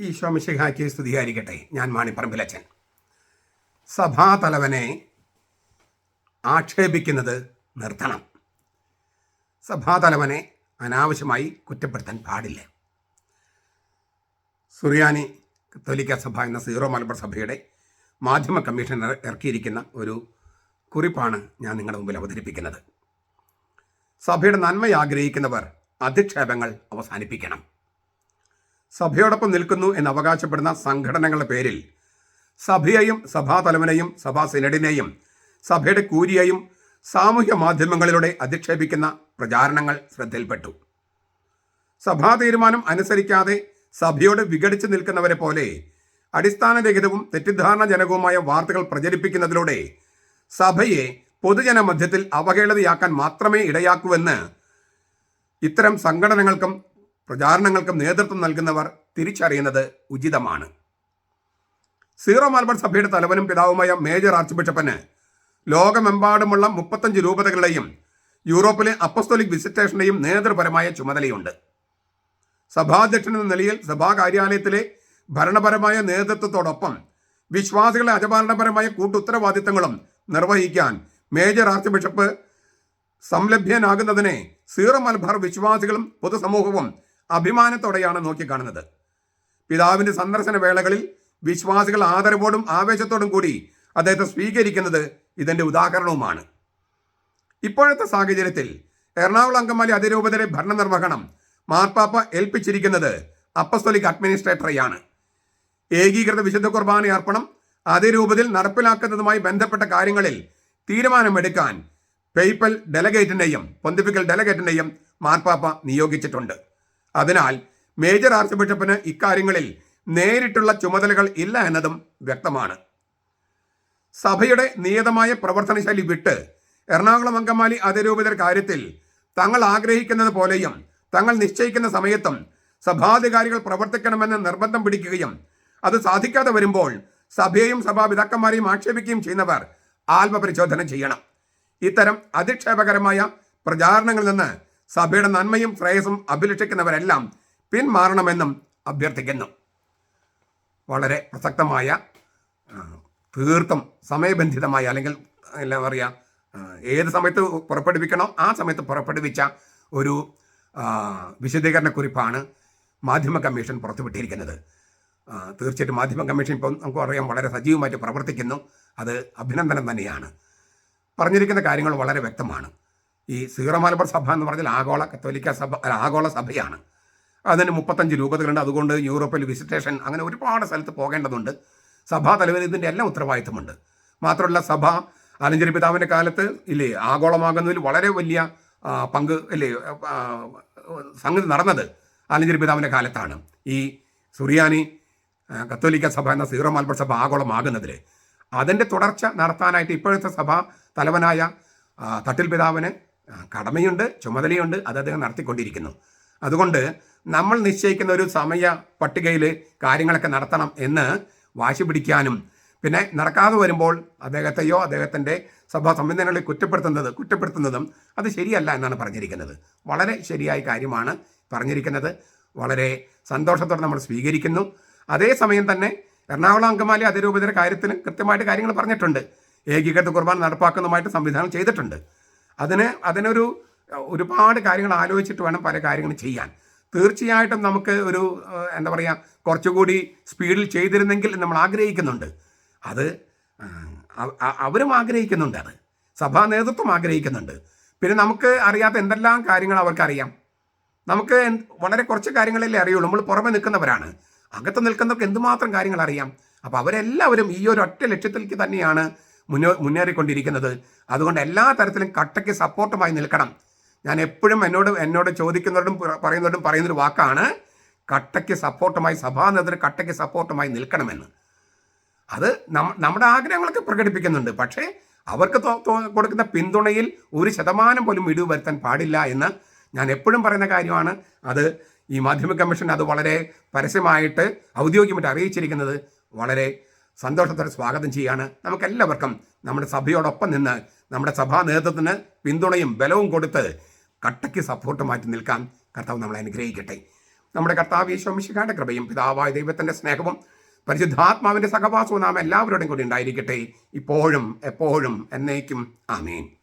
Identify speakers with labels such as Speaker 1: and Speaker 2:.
Speaker 1: ഈശോ മിശിഹായ്ക്ക് സ്തുതിയായിരിക്കട്ടെ ഞാൻ മാണിപ്പറമ്പിലച്ചൻ സഭാതലവനെ ആക്ഷേപിക്കുന്നത് നിർത്തണം സഭാതലവനെ അനാവശ്യമായി കുറ്റപ്പെടുത്താൻ പാടില്ല. സുറിയാനി കത്തോലിക്ക സഭ എന്ന സീറോ മലബാർ സഭയുടെ മാധ്യമ കമ്മീഷൻ ഇറ- ഇറക്കിയിരിക്കുന്ന ഒരു കുറിപ്പാണ് ഞാൻ നിങ്ങളുടെ മുമ്പിൽ അവതരിപ്പിക്കുന്നത്. സഭയുടെ നന്മ ആഗ്രഹിക്കുന്നവർ അധിക്ഷേപങ്ങൾ അവസാനിപ്പിക്കണം. സഭയോടൊപ്പം നിൽക്കുന്നു എന്ന് അവകാശപ്പെടുന്ന സംഘടനകളുടെ പേരിൽ സഭയെയും സഭാതലവനെയും സഭാ സിനഡിനെയും സഭയുടെ കൂരിയെയും സാമൂഹ്യ മാധ്യമങ്ങളിലൂടെ അധിക്ഷേപിക്കുന്ന പ്രചാരണങ്ങൾ ശ്രദ്ധയിൽപ്പെട്ടു. സഭാ തീരുമാനം അനുസരിക്കാതെ സഭയോട് വിഘടിച്ചു നിൽക്കുന്നവരെ പോലെ അടിസ്ഥാനരഹിതവും തെറ്റിദ്ധാരണജനകവുമായ വാർത്തകൾ പ്രചരിപ്പിക്കുന്നതിലൂടെ സഭയെ പൊതുജന മധ്യത്തിൽ അവഹേളതയാക്കാൻ മാത്രമേ ഇടയാക്കൂവെന്ന് ഇത്തരം സംഘടനകൾക്കും പ്രചാരണങ്ങൾക്കും നേതൃത്വം നൽകുന്നവർ തിരിച്ചറിയുന്നത് ഉചിതമാണ്. സീറോ മലബാർ സഭയുടെ തലവനും പിതാവുമായ മേജർ ആർച്ച് ബിഷപ്പിന് ലോകമെമ്പാടുമുള്ള മുപ്പത്തഞ്ച് രൂപതകളുടെയും യൂറോപ്പിലെ അപ്പസ്തോലിക് വിസിറ്റേഷന്റെയും നേതൃപരമായ ചുമതലയുണ്ട്. സഭാധ്യക്ഷൻ എന്ന നിലയിൽ സഭാ കാര്യാലയത്തിലെ ഭരണപരമായ നേതൃത്വത്തോടൊപ്പം വിശ്വാസികളെ അജപാലനപരമായ കൂട്ടുത്തരവാദിത്തങ്ങളും നിർവഹിക്കാൻ മേജർ ആർച്ച് ബിഷപ്പ് സംലഭ്യനാകുന്നതിനെ സീറോ മലബാർ വിശ്വാസികളും പൊതുസമൂഹവും അഭിമാനത്തോടെയാണ് നോക്കിക്കാണുന്നത് പിതാവിന്റെ സന്ദർശന വേളകളിൽ വിശ്വാസികൾ ആദരവോടും ആവേശത്തോടും കൂടി അദ്ദേഹത്തെ സ്വീകരിക്കുന്നത് ഇതിന്റെ ഉദാഹരണവുമാണ്. ഇപ്പോഴത്തെ സാഹചര്യത്തിൽ എറണാകുളം അങ്കമാലി അതിരൂപതയുടെ ഭരണനിർവഹണം മാർപ്പാപ്പ ഏൽപ്പിച്ചിരിക്കുന്നത് അപ്പസ്തോലിക് അഡ്മിനിസ്ട്രേറ്ററെയാണ്. ഏകീകൃത വിശുദ്ധ കുർബാന അർപ്പണം അതിരൂപതയിൽ നടപ്പിലാക്കുന്നതുമായി ബന്ധപ്പെട്ട കാര്യങ്ങളിൽ തീരുമാനമെടുക്കാൻ പേയ്പൽ ഡെലഗേറ്റിനെയും പൊന്തിപ്പിക്കൽ ഡെലഗേറ്റിനെയും മാർപ്പാപ്പ നിയോഗിച്ചിട്ടുണ്ട്. അതിനാൽ മേജർ ആർച്ച് ബിഷപ്പിന് ഇക്കാര്യങ്ങളിൽ നേരിട്ടുള്ള ചുമതലകൾ ഇല്ല എന്നതും വ്യക്തമാണ്. സഭയുടെ നിയതമായ പ്രവർത്തനശൈലി വിട്ട് എറണാകുളം അങ്കമാലി അതിരൂപിതർ കാര്യത്തിൽ തങ്ങൾ ആഗ്രഹിക്കുന്നത് പോലെയും തങ്ങൾ നിശ്ചയിക്കുന്ന സമയത്തും സഭാധികാരികൾ പ്രവർത്തിക്കണമെന്ന് നിർബന്ധം പിടിക്കുകയും അത് സാധിക്കാതെ വരുമ്പോൾ സഭയെയും സഭാപിതാക്കന്മാരെയും ആക്ഷേപിക്കുകയും ചെയ്യുന്നവർ ആത്മപരിശോധന ചെയ്യണം. ഇത്തരം അധിക്ഷേപകരമായ പ്രചാരണങ്ങളിൽ നിന്ന് സഭയുടെ നന്മയും ശ്രേയസും അഭിലഷിക്കുന്നവരെല്ലാം പിന്മാറണമെന്നും അഭ്യർത്ഥിക്കുന്നു. വളരെ പ്രസക്തമായ തീർത്ഥം സമയബന്ധിതമായ അല്ലെങ്കിൽ എന്താ പറയുക ഏത് സമയത്ത് പുറപ്പെടുവിക്കണോ ആ സമയത്ത് പുറപ്പെടുവിച്ച ഒരു വിശദീകരണ കുറിപ്പാണ് മാധ്യമ കമ്മീഷൻ പുറത്തുവിട്ടിരിക്കുന്നത്. തീർച്ചയായിട്ടും മാധ്യമ കമ്മീഷൻ ഇപ്പം നമുക്ക് അറിയാം വളരെ സജീവമായിട്ട് പ്രവർത്തിക്കുന്നു. അത് അഭിനന്ദനം തന്നെയാണ്. പറഞ്ഞിരിക്കുന്ന കാര്യങ്ങൾ വളരെ വ്യക്തമാണ്. ഈ സീറോ മലബാർ സഭ എന്ന് പറഞ്ഞാൽ ആഗോള കത്തോലിക്ക സഭ ആഗോള സഭയാണ്. അതിന് മുപ്പത്തഞ്ച് രൂപതകളുണ്ട്. അതുകൊണ്ട് യൂറോപ്പിൽ വിസിറ്റേഷൻ അങ്ങനെ ഒരുപാട് സ്ഥലത്ത് പോകേണ്ടതുണ്ട്. സഭാ തലവന് ഇതിന്റെ എല്ലാം ഉത്തരവാദിത്തമുണ്ട്. മാത്രമല്ല സഭ ആലഞ്ചേരി പിതാവിന്റെ കാലത്ത് ഇല്ലേ ആഗോളമാകുന്നതിൽ വളരെ വലിയ പങ്ക് അല്ലേ സംഗതി നടന്നത് ആലഞ്ചേരി പിതാവിന്റെ കാലത്താണ്. ഈ സുറിയാനി കത്തോലിക്ക സഭ എന്ന സീറോ മലബാർ സഭ ആഗോളമാകുന്നതിൽ അതിന്റെ തുടർച്ച നടത്താനായിട്ട് ഇപ്പോഴത്തെ സഭ തലവനായ തട്ടിൽ പിതാവിന് കടമയുണ്ട് ചുമതലയുണ്ട് അത് അദ്ദേഹം നടത്തിക്കൊണ്ടിരിക്കുന്നു. അതുകൊണ്ട് നമ്മൾ നിശ്ചയിക്കുന്ന ഒരു സമയ പട്ടികയിൽ കാര്യങ്ങളൊക്കെ നടത്തണം എന്ന് വാശി പിടിക്കാനും പിന്നെ നടക്കാതെ വരുമ്പോൾ അദ്ദേഹത്തെയോ അദ്ദേഹത്തിന്റെ സഭാ സംവിധാനങ്ങളെ കുറ്റപ്പെടുത്തുന്നത് കുറ്റപ്പെടുത്തുന്നതും അത് ശരിയല്ല എന്നാണ് പറഞ്ഞിരിക്കുന്നത്. വളരെ ശരിയായ കാര്യമാണ് പറഞ്ഞിരിക്കുന്നത്. വളരെ സന്തോഷത്തോടെ നമ്മൾ സ്വീകരിക്കുന്നു. അതേസമയം തന്നെ എറണാകുളം അങ്കമാലി അതിരൂപതയുടെ കാര്യത്തിൽ കൃത്യമായിട്ട് കാര്യങ്ങൾ പറഞ്ഞിട്ടുണ്ട്. ഏകീകൃത കുർബാന നടപ്പാക്കുന്നതുമായിട്ട് സംവിധാനം ചെയ്തിട്ടുണ്ട്. അതിന് അതിനൊരു ഒരുപാട് കാര്യങ്ങൾ ആലോചിച്ചിട്ട് വേണം പല കാര്യങ്ങളും ചെയ്യാൻ. തീർച്ചയായിട്ടും നമുക്ക് ഒരു എന്താ പറയുക കുറച്ചുകൂടി സ്പീഡിൽ ചെയ്തിരുന്നെങ്കിൽ നമ്മൾ ആഗ്രഹിക്കുന്നുണ്ട്. അത് അവരും ആഗ്രഹിക്കുന്നുണ്ട് അത്. സഭാ നേതൃത്വം ആഗ്രഹിക്കുന്നുണ്ട്. പിന്നെ നമുക്ക് അറിയാത്ത എന്തെല്ലാം കാര്യങ്ങൾ അവർക്കറിയാം. നമുക്ക് വളരെ കുറച്ച് കാര്യങ്ങളല്ലേ അറിയുള്ളൂ. നമ്മൾ പുറമെ നിൽക്കുന്നവരാണ്. അകത്ത് നിൽക്കുന്നവർക്ക് എന്തുമാത്രം കാര്യങ്ങൾ അറിയാം? അപ്പോൾ അവരെല്ലാവരും ഈ ഒരു ഒറ്റ ലക്ഷ്യത്തിലേക്ക് തന്നെയാണ് മുന്നേ മുന്നേറിക്കൊണ്ടിരിക്കുന്നത്. അതുകൊണ്ട് എല്ലാ തരത്തിലും കട്ടയ്ക്ക് സപ്പോർട്ടുമായി നിൽക്കണം. ഞാൻ എപ്പോഴും എന്നോട് എന്നോട് ചോദിക്കുന്നവരോടും പറ- പറയുന്നവരോടും പറയുന്നൊരു വാക്കാണ് കട്ടയ്ക്ക് സപ്പോർട്ടുമായി സഭാ നേതൃത്വം കട്ടയ്ക്ക് സപ്പോർട്ടുമായി നിൽക്കണമെന്ന്. അത് നമ്മ- നമ്മുടെ ആഗ്രഹങ്ങളൊക്കെ പ്രകടിപ്പിക്കുന്നുണ്ട്. പക്ഷേ അവർക്ക് കൊടുക്കുന്ന പിന്തുണയിൽ ഒരു ശതമാനം പോലും ഇടിവ് വരുത്താൻ പാടില്ല എന്ന് ഞാൻ എപ്പോഴും പറയുന്ന കാര്യമാണ്. അത് ഈ മാധ്യമ കമ്മീഷൻ അത് വളരെ പരസ്യമായിട്ട് ഔദ്യോഗികമായിട്ട് അറിയിച്ചിരിക്കുന്നത് വളരെ സന്തോഷത്തോടെ സ്വാഗതം ചെയ്യാണ് നമുക്കെല്ലാവർക്കും നമ്മുടെ സഭയോടൊപ്പം നിന്ന് നമ്മുടെ സഭാ നേതൃത്വത്തിന് പിന്തുണയും ബലവും കൊടുത്ത് കട്ടയ്ക്ക് സപ്പോർട്ട് മാറ്റി നിൽക്കാൻ കർത്താവ് നമ്മളെ അനുഗ്രഹിക്കട്ടെ. നമ്മുടെ കർത്താവ് ഈശോമിശിക്കാന്റെ കൃപയും പിതാവായ ദൈവത്തിന്റെ സ്നേഹവും പരിശുദ്ധാത്മാവിന്റെ സഹവാസവും നാം എല്ലാവരോടും കൂടി ഉണ്ടായിരിക്കട്ടെ. ഇപ്പോഴും എപ്പോഴും എന്നേക്കും. ആമേൻ.